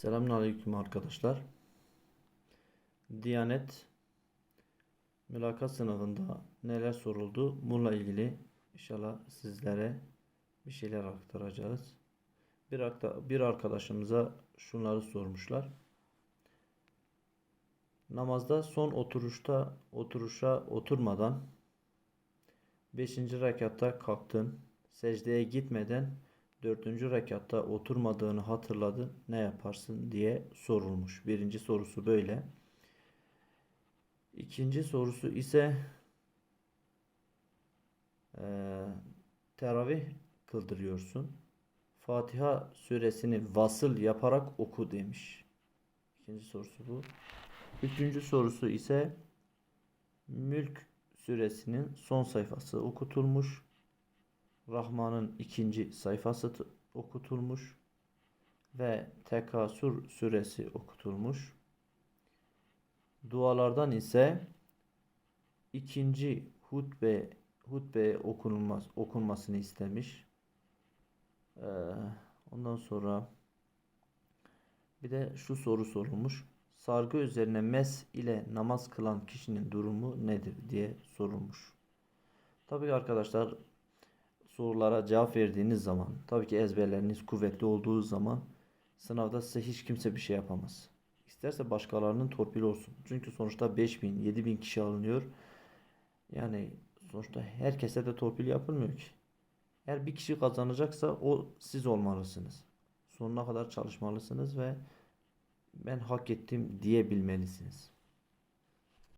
Selamünaleyküm arkadaşlar. Diyanet mülakat sınavında neler soruldu? Bununla ilgili inşallah sizlere bir şeyler aktaracağız. Bir, bir arkadaşımıza şunları sormuşlar. Namazda son oturuşta oturuşa oturmadan 5. rekatta kalktın. Secdeye gitmeden 4. rekatta oturmadığını hatırladı. Ne yaparsın diye sorulmuş. Birinci sorusu böyle. İkinci sorusu ise eee teravih kıldırıyorsun. Fatiha suresini vasıl yaparak oku demiş. İkinci sorusu bu. Üçüncü sorusu ise Mülk suresinin son sayfası okutulmuş. Rahman'ın ikinci sayfası okutulmuş ve Tekasür suresi okutulmuş. Dualardan ise ikinci hutbe hutbe okunulmaz okunmasını istemiş. Ee, ondan sonra bir de şu soru sorulmuş. Sargı üzerine mes ile namaz kılan kişinin durumu nedir diye sorulmuş. Tabii arkadaşlar sorulara cevap verdiğiniz zaman, tabii ki ezberleriniz kuvvetli olduğu zaman sınavda size hiç kimse bir şey yapamaz. İsterse başkalarının torpili olsun. Çünkü sonuçta 5000, 7000 kişi alınıyor. Yani sonuçta herkese de torpil yapılmıyor ki. Eğer bir kişi kazanacaksa o siz olmalısınız. Sonuna kadar çalışmalısınız ve ben hak ettim diyebilmelisiniz.